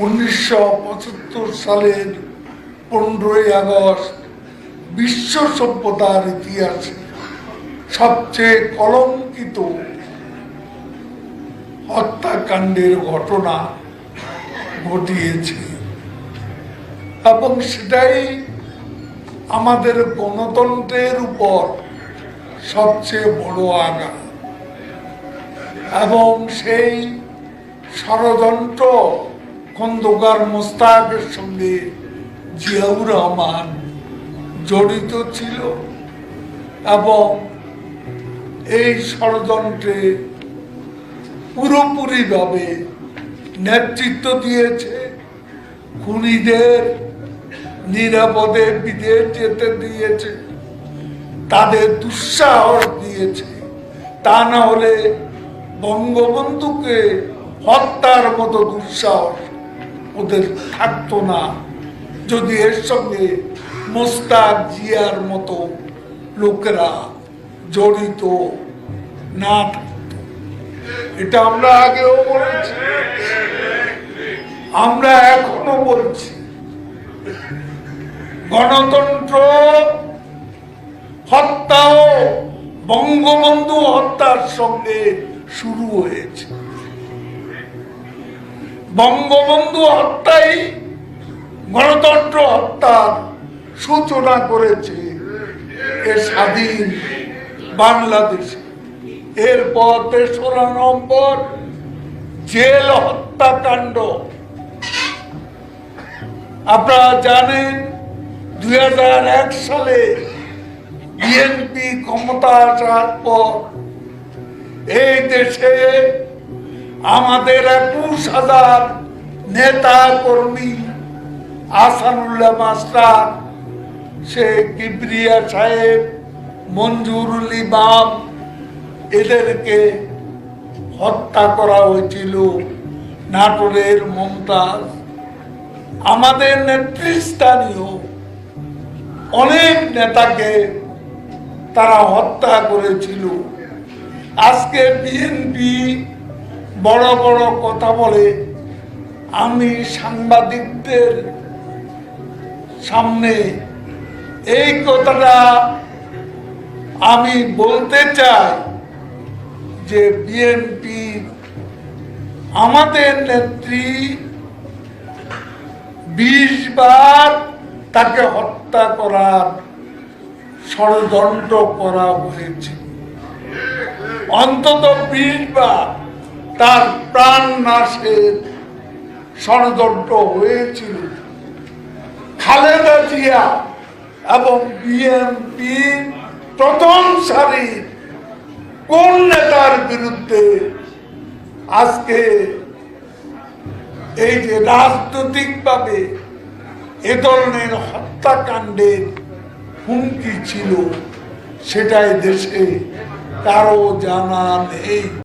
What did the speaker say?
উনিশশো পঁচাত্তর সালের পনেরোই আগস্ট বিশ্ব সভ্যতার ইতিহাসে সবচেয়ে কলঙ্কিত হত্যাকাণ্ডের ঘটনা ঘটিয়েছে। এবং সেটাই আমাদের গণতন্ত্রের উপর সবচেয়ে বড় আঘাত। এবং সেই ষড়যন্ত্র খন্দকার মোস্তাকের সঙ্গে জিয়াউর রহমান জড়িত ছিল এবং এই ষড়যন্ত্রে পুরোপুরিভাবে নেতৃত্ব দিয়েছে। খুনিদের নিরাপদে বিদেশ যেতে দিয়েছে, তাদের দুঃসাহস দিয়েছে। তা না হলে বঙ্গবন্ধুকে হত্যার মতো দুঃসাহস ওদের থাকতো না। যদি এর সঙ্গে মোস্তাক জিয়ার মতো লোকেরা জড়িত না এটা আমরা আগেও বলেছি। আমরা এখনও বলছি। গণতন্ত্র হত্যাও বঙ্গবন্ধু হত্যার সঙ্গে শুরু হয়েছে। বঙ্গবন্ধু হত্যাই গণতন্ত্র হত্যার সূচনা করেছে এ স্বাধীন বাংলাদেশে। এরপর তেসরা নম্বর জেল হত্যাকাণ্ড। আপনারা জানেন দুই হাজার এক সালে বিএনপি ক্ষমতা আসার পর এই দেশে আমাদের একুশ হাজার নেতা কর্মী আসানুল্লাহ মাস্টার সে কিবরিয়া সাহেব মঞ্জুরুল ইমাম এদেরকে হত্যা করা হয়েছিল নাটোরের মমতাজ। আমাদের নেতৃস্থানীয় অনেক নেতাকে তারা হত্যা করেছিল। আজকে বিএনপি বড় বড় কথা বলে, আমি সাংবাদিকদের সামনে এই কথাটা আমি বলতে চাই যে বিএনপি আমাদের নেত্রী বিশ বার তাকে হত্যা করার ষড়যন্ত্র করা হয়েছে। অন্তত বিশ বার। তার প্রাণ নাশের ষড়যন্ত্র হয়েছিল। খালেদা জিয়া এবং বিএনপি প্রথম সারির কোন নেতার বিরুদ্ধে আজকে এই যে রাজনৈতিকভাবে এ ধরনের হত্যাকাণ্ডের হুমকি ছিল, সেটাই দেশে কারও জানা নেই।